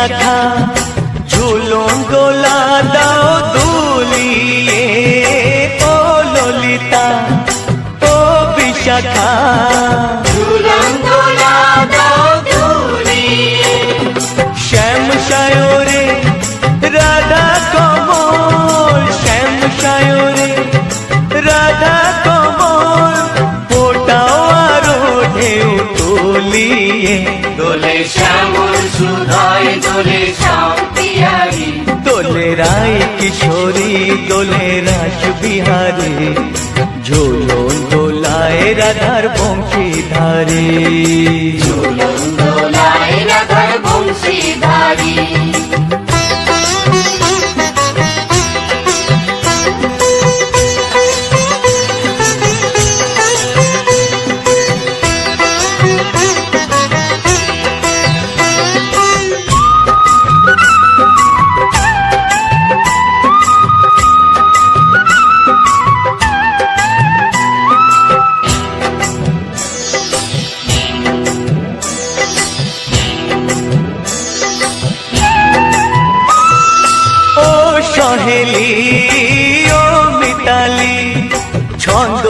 বিশাখা ঝুলন দোলা শ্যামল সুধায় দোলে শান্তিয়ারি দোলে রায় কিশোরী, দোলে রাস বিহারে। ঝোলন দোলায় রাধার বংশীধারে। চুরন সহেলি ও মিতালি ছন্দ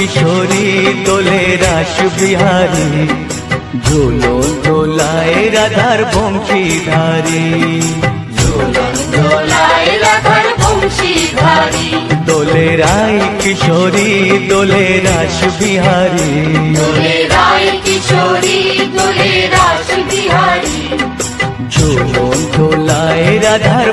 কিশোরী দোলে রাস বিহারী ঝোলো দোলায় রাধার বংশীধারী। ঝুলন দোলায় রাধার বংশীধারী। দোলে রায় কিশোরী দোলে রাস বিহারী। দোলে রায় কিশোরী দোলে রাস বিহারী। ঝোলো দোলায় রাধার